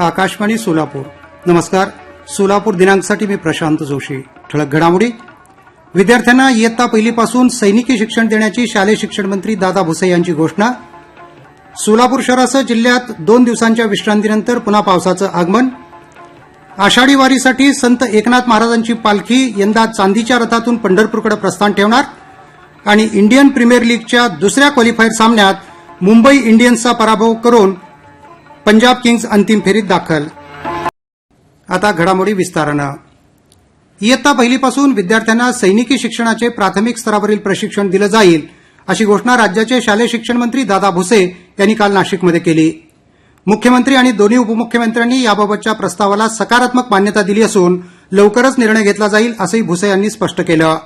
आकाशवाणी सोलापूर. नमस्कार. सोलापूर दिनांकसाठी मी प्रशांत जोशी. ठळक घडामोडी. विद्यार्थ्यांना इयत्ता पहिलीपासून सैनिकी शिक्षण देण्याची शालेय शिक्षण मंत्री दादा भुसे यांची घोषणा. सोलापूर शहरासह जिल्ह्यात दोन दिवसांच्या विश्रांतीनंतर पुन्हा पावसाचं आगमन. आषाढी वारीसाठी संत एकनाथ महाराजांची पालखी यंदा चांदीच्या रथातून पंढरपूरकडे प्रस्थान ठेवणार. आणि इंडियन प्रीमियर लीगच्या दुसऱ्या क्वालिफायर सामन्यात मुंबई इंडियन्सचा पराभव करून पंजाब किंग्ज अंतिम फेरीत दाखल. आता घडामोडी विस्तारानं. इयत्ता पहिलीपासून विद्यार्थ्यांना सैनिकी शिक्षणाचे प्राथमिक स्तरावरील प्रशिक्षण दिलं जाईल अशी घोषणा राज्याचे शालेय शिक्षण मंत्री दादा भुसे यांनी काल नाशिकमध्ये केली. मुख्यमंत्री आणि दोन्ही उपमुख्यमंत्र्यांनी याबाबतच्या प्रस्तावाला सकारात्मक मान्यता दिली असून लवकरच निर्णय घेतला जाईल असंही भुसे यांनी स्पष्ट केलं.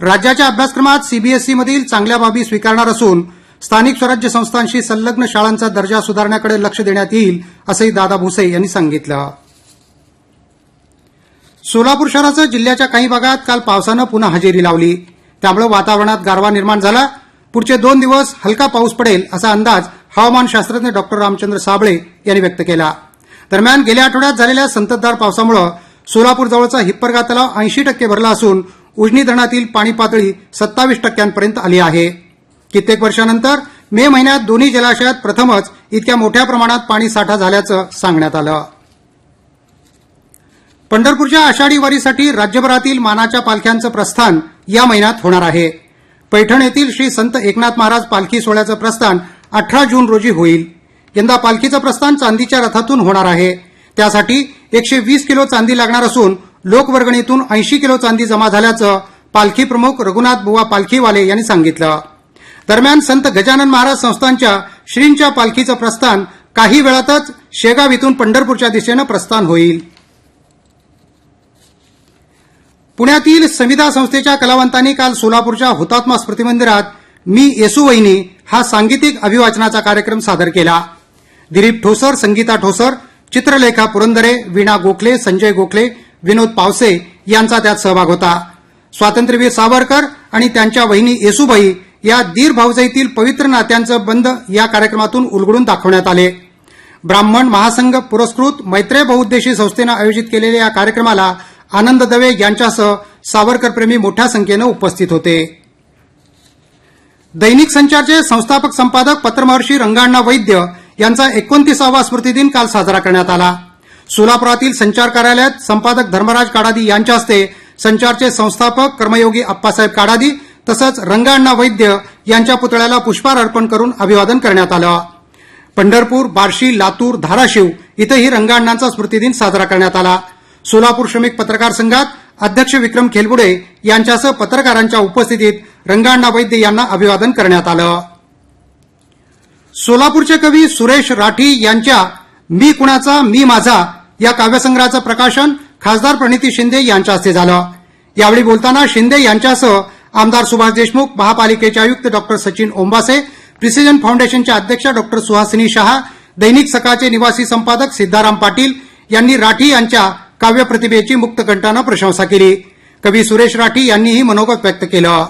राज्याच्या अभ्यासक्रमात सीबीएसईमधील चांगल्या बाबी स्वीकारणार असून स्थानिक स्वराज्य संस्थांशी संलग्न शाळांचा दर्जा सुधारण्याकडे लक्ष देण्यात येईल असंही दादा भुसे यांनी सांगितलं. सोलापूर शहरासह जिल्ह्याच्या काही भागात काल पावसानं पुन्हा हजेरी लावली. त्यामुळे वातावरणात गारवा निर्माण झाला. पुढचे दोन दिवस हलका पाऊस पडेल असा अंदाज हवामान शास्त्रज्ञ डॉक्टर रामचंद्र साबळे यांनी व्यक्त केला. दरम्यान गेल्या आठवड्यात झालेल्या संततधार पावसामुळे सोलापूरजवळचा हिप्परगा तलाव ऐंशी टक्के भरला असून उजनी धरणातील पाणी पातळी सत्तावीस टक्क्यांपर्यंत आली आहे. कित्येक वर्षानंतर मे महिन्यात दोन्ही जलाशयात प्रथमच इतक्या मोठ्या प्रमाणात पाणी साठा झाल्याचं सांगण्यात आलं. पंढरपूरच्या आषाढी वारीसाठी राज्यभरातील मानाच्या पालख्यांचं प्रस्थान या महिन्यात होणार आहे. पैठण येथील श्री संत एकनाथ महाराज पालखी सोहळ्याचं प्रस्थान अठरा जून रोजी होईल. यंदा पालखीचं प्रस्थान चांदीच्या रथातून होणार आहे. त्यासाठी एकशे वीस किलो चांदी लागणार असून लोकवर्गणीतून ऐंशी किलो चांदी जमा झाल्याचं पालखी प्रमुख रघुनाथ बुवा पालखीवाले यांनी सांगितलं. दरम्यान संत गजानन महाराज संस्थानच्या श्रींच्या पालखीचं प्रस्थान काही वेळातच शेगाव इथून पंढरपूरच्या दिशेनं प्रस्थान होईल. पुण्यातील संविधा संस्थेच्या कलावंतांनी काल सोलापूरच्या हुतात्मा स्मृतिमंदिरात मी येसू वहिनी हा सांगीतिक अभिवाचनाचा कार्यक्रम सादर केला. दिलीप ठोसर संगीता ठोसर चित्रलेखा पुरंदरे वीणा गोखले संजय गोखले विनोद पावसे यांचा त्यात सहभाग होता. स्वातंत्र्यवीर सावरकर आणि त्यांच्या वहिनी येसुबाई या दीर भाऊजाईतील पवित्र नात्यांचं बंध या कार्यक्रमातून उलगडून दाखवण्यात आले. ब्राह्मण महासंघ पुरस्कृत मैत्रेय बहुउद्देशी संस्थेनं आयोजित केलेल्या या कार्यक्रमाला आनंद दवे यांच्यासह सावरकरप्रेमी मोठ्या संख्येनं उपस्थित होते. दैनिक संचारचे संस्थापक संपादक पत्रमहर्षी रंगाण्णा वैद्य यांचा एकोणतीसावा स्मृतिदिन काल साजरा करण्यात आला. सोलापुरातील संचार कार्यालयात संपादक धर्मराज काडादी यांच्या हस्ते संचारचे संस्थापक कर्मयोगी अप्पासाहेब काडादी तसंच रंगाअण्णा वैद्य यांच्या पुतळ्याला पुष्पहार अर्पण करून अभिवादन करण्यात आलं. पंढरपूर बार्शी लातूर धाराशिव इथंही रंगाअण्णांचा स्मृतिदिन साजरा करण्यात आला. सोलापूर श्रमिक पत्रकार संघात अध्यक्ष विक्रम खेलबुडे यांच्यासह पत्रकारांच्या उपस्थितीत रंगाअण्णा वैद्य यांना अभिवादन करण्यात आलं. सोलापूरचे कवी सुरेश राठी यांच्या मी कुणाचा मी माझा या काव्यसंग्रहाचं प्रकाशन खासदार प्रणिती शिंदे यांच्या हस्ते झालं. यावेळी बोलताना शिंदे यांच्यासह आमदार सुभाष देशमुख महापालिकेचे आयुक्त डॉक्टर सचिन ओंबासे प्रिसिजन फाउंडेशनच्या अध्यक्षा डॉक्टर सुहासिनी शहा दैनिक सकाळचे निवासी संपादक सिद्धाराम पाटील यांनी राठी यांच्या काव्यप्रतिभेची मुक्तकंठानं प्रशंसा केली. कवी सुरेश राठी यांनीही मनोगत व्यक्त केलं.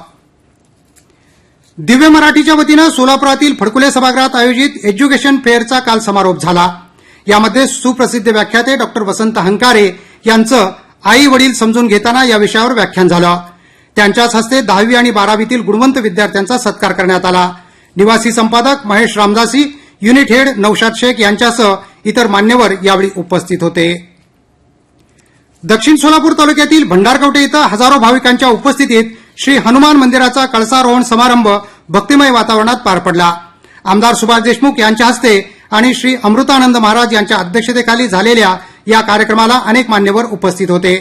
दिव्य मराठीच्या वतीनं सोलापुरातील फडकुले सभागृहात आयोजित एज्युकेशन फेअरचा काल समारोप झाला. यामध्ये सुप्रसिद्ध व्याख्याते डॉक्टर वसंत हंकारे यांचं आई वडील समजून घेताना या विषयावर व्याख्यान झालं. त्यांच्याच हस्ते दहावी आणि बारावीतील गुणवंत विद्यार्थ्यांचा सत्कार करण्यात आला. निवासी संपादक महेश रामदासी युनिट हेड नौशाद शेख यांच्यासह इतर मान्यवर यावेळी उपस्थित होते. दक्षिण सोलापूर तालुक्यातील भंडारकवटे इथं हजारो भाविकांच्या उपस्थितीत श्री हनुमान मंदिराचा कळसारोहण समारंभ भक्तिमय वातावरणात पार पडला. आमदार सुभाष देशमुख यांच्या हस्ते आणि श्री अमृतानंद महाराज यांच्या अध्यक्षतेखाली झालेल्या या कार्यक्रमाला अनेक मान्यवर उपस्थित होते.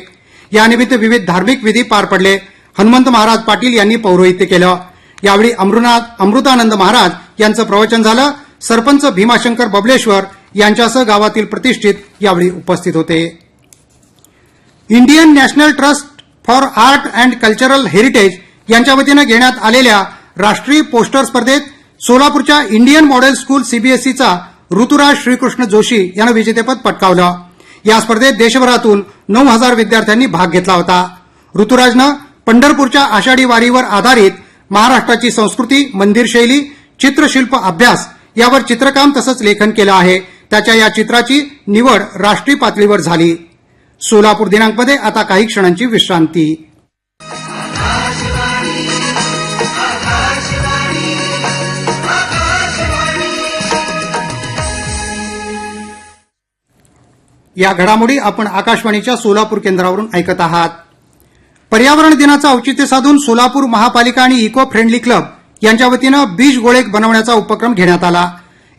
यानिमित्त विविध धार्मिक विधी पार पडले. हनुमंत महाराज पाटील यांनी पौरोहित्य केलं. यावेळी अमृनाथ अमृतानंद महाराज यांचं प्रवचन झालं. सरपंच भीमाशंकर बबलेश्वर यांच्यासह गावातील प्रतिष्ठित यावेळी उपस्थित होते. Indian National Trust for Art and Cultural Heritage यांच्या वतीनं घेण्यात आलेल्या राष्ट्रीय पोस्टर स्पर्धेत सोलापूरच्या इंडियन मॉडेल स्कूल सीबीएसईचा ऋतुराज श्रीकृष्ण जोशी यानं विजेतेपद पटकावलं. या स्पर्धेत देशभरातून नऊ हजार विद्यार्थ्यांनी भाग घेतला होता. ऋतुराजनं पंढरपूरच्या आषाढी वारीवर आधारित महाराष्ट्राची संस्कृती मंदिर शैली चित्रशिल्प अभ्यास यावर चित्रकाम तसंच लेखन केलं आहे. त्याच्या या चित्राची निवड राष्ट्रीय पातळीवर झाली. सोलापूर दिनांकमध्ये आता काही क्षणांची विश्रांती. या घडामोडी आपण आकाशवाणीच्या सोलापूर केंद्रावरून ऐकत आहात. पर्यावरण दिनाचं औचित्य साधून सोलापूर महापालिका आणि इको फ्रेंडली क्लब यांच्या वतीनं बीज गोळे बनवण्याचा उपक्रम घेण्यात आला.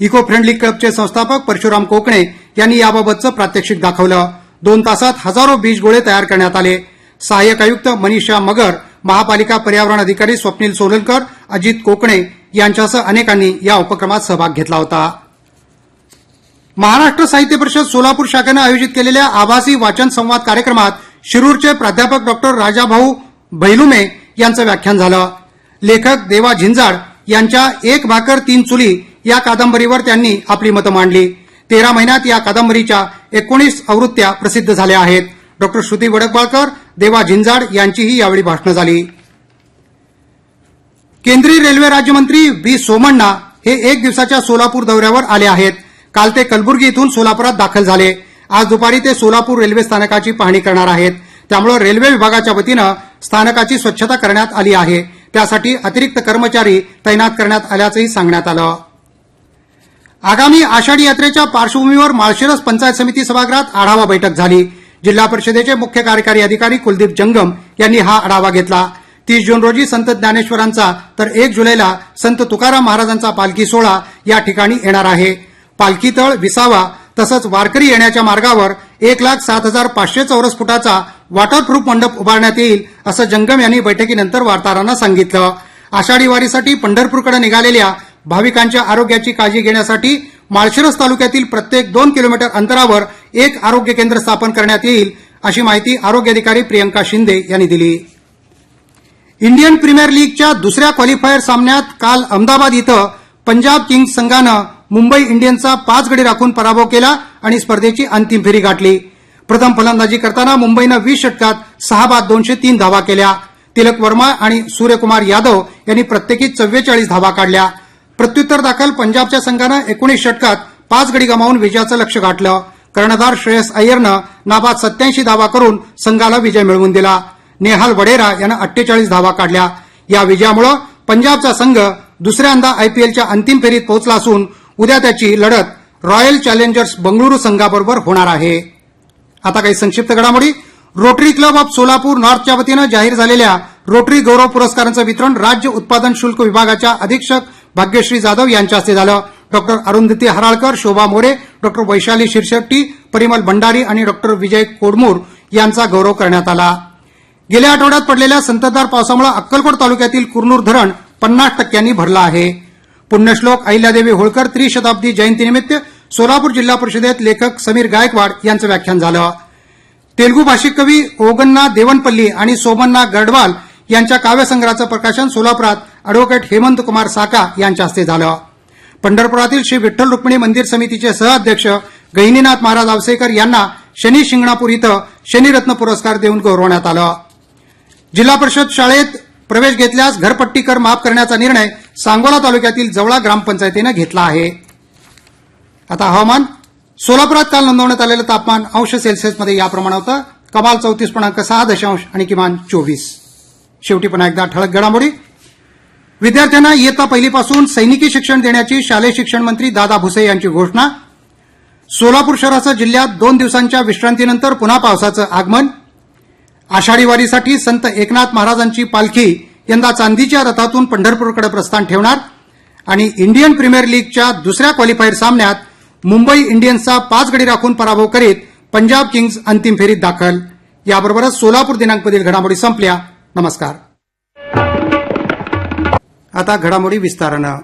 इको फ्रेंडली क्लबचे संस्थापक परशुराम कोकणे यांनी याबाबतचं प्रात्यक्षिक दाखवलं. दोन तासात हजारो बीज गोळे तयार करण्यात आले. सहाय्यक आयुक्त मनीषा मगर महापालिका पर्यावरण अधिकारी स्वप्नील सोलनकर अजित कोकणे यांच्यासह अनेकांनी या उपक्रमात सहभाग घेतला होता. महाराष्ट्र साहित्य परिषद सोलापूर शाखेनं आयोजित केलेल्या आभासी वाचन संवाद कार्यक्रमात शिरूरचे प्राध्यापक डॉक्टर राजाभाऊ भैलुमे यांचं व्याख्यान झालं. लेखक देवा झिंजाड यांच्या एक भाकर तीन चुली या कादंबरीवर त्यांनी आपली मतं मांडली. तेरा महिन्यात या कादंबरीच्या एकोणीस आवृत्त्या प्रसिद्ध झाल्या आहेत. डॉक्टर श्रुती वडकवाळकर देवा झिंजाड यांचीही यावेळी भाषणं झाली. केंद्रीय रेल्वे राज्यमंत्री व्ही सोमण्णा हे एक दिवसाच्या सोलापूर दौऱ्यावर आले आहेत. काल ते कलबुर्गी इथून सोलापुरात दाखल झाले. आज दुपारी ते सोलापूर रेल्वे स्थानकाची पाहणी करणार आहेत. त्यामुळे रेल्वे विभागाच्या वतीनं स्थानकाची स्वच्छता करण्यात आली आहे. त्यासाठी अतिरिक्त कर्मचारी तैनात करण्यात आल्याचंही सांगण्यात आलं. आगामी आषाढी यात्रेच्या पार्श्वभूमीवर माळशिरस पंचायत समिती सभागृहात आढावा बैठक झाली. जिल्हा परिषदेचे मुख्य कार्यकारी अधिकारी कुलदीप जंगम यांनी हा आढावा घेतला. तीस जून रोजी संत ज्ञानेश्वरांचा तर एक जुलैला संत तुकाराम महाराजांचा पालखी सोहळा या ठिकाणी येणार आहे. पालखी तळ विसावा तसंच वारकरी येण्याच्या मार्गावर एक लाख सात हजार पाचशे चौरस फुटाचा वॉटरप्रूफ मंडप उभारण्यात येईल असं जंगम यांनी बैठकीनंतर वार्ताहरांना सांगितलं. आषाढी वारीसाठी पंढरपूरकडे निघालेल्या भाविकांच्या आरोग्याची काळजी घेण्यासाठी माळशिरस तालुक्यातील प्रत्येक दोन किलोमीटर अंतरावर एक आरोग्य केंद्र स्थापन करण्यात येईल अशी माहिती आरोग्य अधिकारी प्रियंका शिंदे यांनी दिली. इंडियन प्रीमियर लीगच्या दुसऱ्या क्वालिफायर सामन्यात काल अहमदाबाद इथं पंजाब किंग्ज संघानं मुंबई इंडियन्सचा पाच गडी राखून पराभव केला आणि स्पर्धेची अंतिम फेरी गाठली. प्रथम फलंदाजी करताना मुंबईनं वीस षटकात सहा बाद दोनशे तीन धावा केल्या. तिलक वर्मा आणि सूर्यकुमार यादव यांनी प्रत्येकी चव्वेचाळीस धावा काढल्या. प्रत्युत्तर दाखल पंजाबच्या संघानं एकोणीस षटकात पाच गडी गमावून विजयाचं लक्ष गाठलं. कर्णधार श्रेयस अय्यरनं नाबाद सत्याऐंशी धावा करून संघाला विजय मिळवून दिला. नेहाल वडेरा यानं अठ्ठेचाळीस धावा काढल्या. या विजयामुळे पंजाबचा संघ दुसऱ्यांदा आयपीएलच्या अंतिम फेरीत पोहोचला असून उद्या त्याची लढत रॉयल चॅलेंजर्स बंगळुरू संघाबरोबर होणार आहे. आता काही संक्षिप्त घडामोडी. रोटरी क्लब ऑफ सोलापूर नॉर्थच्या वतीनं जाहीर झालेल्या रोटरी गौरव पुरस्कारांचं वितरण राज्य उत्पादन शुल्क विभागाच्या अधीक्षक भाग्यश्री जाधव यांच्या हस्ते झालं. डॉक्टर अरुंधती हराळकर शोभा मोरे डॉक्टर वैशाली शिरशेट्टी परिमल भंडारी आणि डॉक्टर विजय कोडमूर यांचा गौरव करण्यात आला. गेल्या आठवड्यात पडलेल्या संततधार पावसामुळे अक्कलकोट तालुक्यातील कुरनूर धरण पन्नास टक्क्यांनी भरलं आहे. पुण्यश्लोक अहिल्यादेवी होळकर त्रिशताब्दी जयंतीनिमित्त सोलापूर जिल्हा परिषदेत लेखक समीर गायकवाड यांचं व्याख्यान झालं. तेलुगू भाषिक कवी ओगन्ना देवनपल्ली आणि सोमन्ना गडवाल यांच्या काव्यसंग्रहाचं प्रकाशन सोलापुरात अॅडव्होकेट हेमंत कुमार साका यांच्या हस्ते झालं. पंढरपुरातील श्री विठ्ठल रुक्मिणी मंदिर समितीचे सहअध्यक्ष गहिनीनाथ महाराज आवसेकर यांना शनी शिंगणापूर इथं शनिरत्न पुरस्कार देऊन गौरवण्यात आलं. जिल्हा परिषद शाळेत प्रवेश घेतल्यास घरपट्टी कर माफ करण्याचा निर्णय सांगोला तालुक्यातील जवळा ग्रामपंचायतीनं घेतला आहे. आता हवामान सोलापुरात काल नोंदवण्यात आलेलं तापमान अंश सेल्सिअसमध्ये याप्रमाणे होतं. कमाल चौतीस पूर्णांक सहा दशांश आणि किमान चोवीस. शेवटी पुन्हा एकदा ठळक घडामोडी. विद्यार्थ्यांना इयत्ता पहिलीपासून सैनिकी शिक्षण देण्याची शालेय शिक्षण मंत्री दादा भुसे यांची घोषणा. सोलापूर शहरासह जिल्ह्यात दोन दिवसांच्या विश्रांतीनंतर पुन्हा पावसाचं आगमन. आषाढी वारीसाठी संत एकनाथ महाराजांची पालखी यंदा चांदीच्या रथातून पंढरपूरकडे प्रस्थान ठेवणार आणि इंडियन प्रीमियर लीगच्या दुसऱ्या क्वालिफायर सामन्यात मुंबई इंडियन्सचा पाच गडी राखून पराभव करीत पंजाब किंग्ज अंतिम फेरीत दाखल. याबरोबरच सोलापूर दिनांकमधील घडामोडी संपल्या. नमस्कार. आता घडामोडी विस्तारानं.